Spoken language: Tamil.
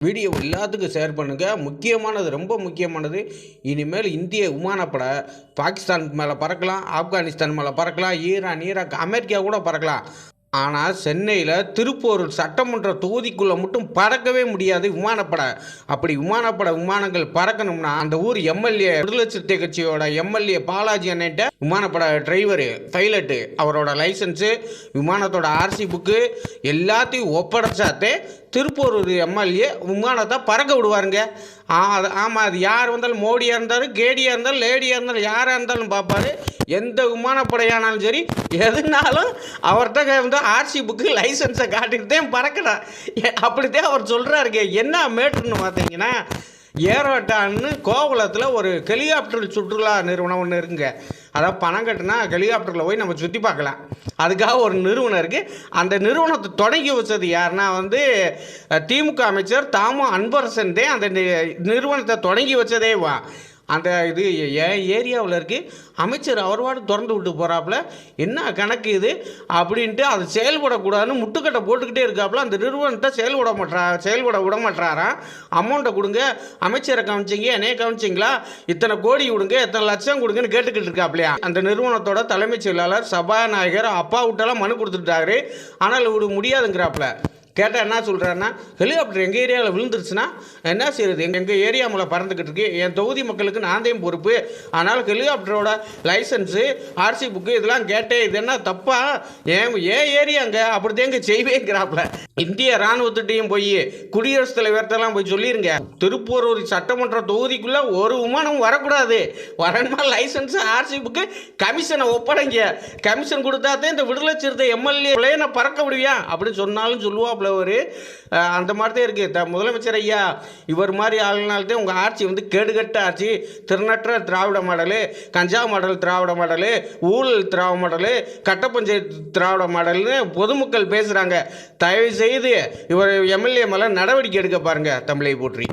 வீடியோ எல்லாத்துக்கும் ஷேர் பண்ணுங்கள் முக்கியமானது ரொம்ப முக்கியமானது இனிமேல் இந்திய விமானப்படை பாகிஸ்தான் மேலே பறக்கலாம் ஆப்கானிஸ்தான் மேலே பறக்கலாம் ஈரான் ஈராக் அமெரிக்கா கூட பறக்கலாம். ஆனால் சென்னையில் திருப்பூர் சட்டமன்ற தொகுதிக்குள்ளே மட்டும் பறக்கவே முடியாது விமானப்பட. அப்படி விமானப்பட விமானங்கள் பறக்கணும்னா அந்த ஊர் எம்எல்ஏ விடுதலை சிறுத்தை கட்சியோட எம்எல்ஏ பாலாஜி அண்ணன்ட்ட விமானப்பட டிரைவரு பைலட்டு அவரோட லைசன்ஸு விமானத்தோட ஆர்சி புக்கு எல்லாத்தையும் ஒப்படைச்சாத்தே திருப்பூர் எம்எல்ஏ விமானத்தை பறக்க விடுவாருங்க. அது ஆமாம் அது யார் வந்தாலும் மோடியாக இருந்தாலும் கேடியாக இருந்தாலும் லேடியாக இருந்தாலும் யாராக இருந்தாலும் பார்ப்பாரு. எந்த விமானப்படையானாலும் சரி எதுனாலும் அவர்கிட்ட வந்து ஆர்சி புக்கு லைசன்ஸை காட்டிட்டு தான் பறக்கிறார் அப்படித்தான் அவர் சொல்கிறாருங்க என்ன மேட்ருன்னு பார்த்தீங்கன்னா ஏரோட்டான்னு கோவளத்தில் ஒரு ஹெலிகாப்டர் சுற்றுலா நிறுவனம் ஒன்று இருக்குங்க. அதாவது பணம் கட்டினா ஹெலிகாப்டரில் போய் நம்ம சுற்றி பார்க்கலாம். அதுக்காக ஒரு நிறுவனம் இருக்குது அந்த நிறுவனத்தை தொடங்கி வச்சது யாருன்னா வந்து திமுக அமைச்சர் தாமு அன்பரசன் தான் அந்த நிறுவனத்தை தொடங்கி வச்சதே வா அந்த இது என் ஏரியாவில் இருக்குது அமைச்சர் அவர் பாட்டு திறந்து விட்டு போகிறாப்புல என்ன கணக்கு இது? அப்படின்ட்டு அது செயல்படக்கூடாதுன்னு முட்டுக்கட்டை போட்டுக்கிட்டே இருக்காப்புல. அந்த நிறுவனத்தை செயல்பட மாட்டா செயல்பட விட மாட்டாராம் அமௌண்ட்டை கொடுங்க. அமைச்சரை கவனிச்சிங்க என்னைய கவனிச்சிங்களா? இத்தனை கோடி கொடுங்க இத்தனை லட்சம் கொடுங்கன்னு கேட்டுக்கிட்டு இருக்காப்லையா அந்த நிறுவனத்தோட தலைமைச் செயலாளர் சபாநாயகர் அப்பா விட்டெல்லாம் மனு கொடுத்துட்டாரு. ஆனால் இவர் முடியாதுங்கிறாப்புல. கேட்டால் என்ன சொல்கிறாருன்னா ஹெலிகாப்டர் எங்கள் ஏரியாவில் விழுந்துருச்சுன்னா என்ன செய்யுது எங்கள் எங்கள் ஏரியா மூலம் பறந்துக்கிட்டு இருக்கு. என் தொகுதி மக்களுக்கு நான் தான் பொறுப்பு. ஆனால் ஹெலிகாப்டரோட லைசன்ஸு ஆர்சி புக்கு இதெல்லாம் கேட்டே இது என்ன தப்பா? ஏன் ஏன் ஏரியாங்க அப்படி தேங்க செய்வேங்கிறாப்புல. இந்திய இராணுவத்திட்டையும் போய் குடியரசுத் தலைவர்கிட்டலாம் போய் சொல்லியிருங்க திருப்பூர் சட்டமன்ற தொகுதிக்குள்ளே ஒரு விமானம் வரக்கூடாது. வரணுமா லைசன்ஸ் ஆர்சி புக்கு? கமிஷனை ஒப்படைங்க. கமிஷன் கொடுத்தா தான் இந்த விடுதலை சிறுத்தை எம்எல்ஏ பிளேனை பறக்க விடுவியா? அப்படின்னு சொன்னாலும் சொல்லுவாப்புல. ஒரு அந்த மாதிரி தான் இருக்குது த முதலமைச்சர் ஐயா இவர் மாதிரி ஆளுனால்தான் உங்கள் ஆட்சி வந்து கேடுகட்ட ஆட்சி. திருநற்ற திராவிட மாடலு கஞ்சா மாடல் திராவிட மாடலு ஊழல் திராவிட மாடலு கட்ட பஞ்சாயத்து திராவிட மாடல்னு பொதுமக்கள் பேசுகிறாங்க தயவு செய்து இவர் எம்எல்ஏ மேலே நடவடிக்கை எடுக்க பாருங்கள் தமிழை போற்றி.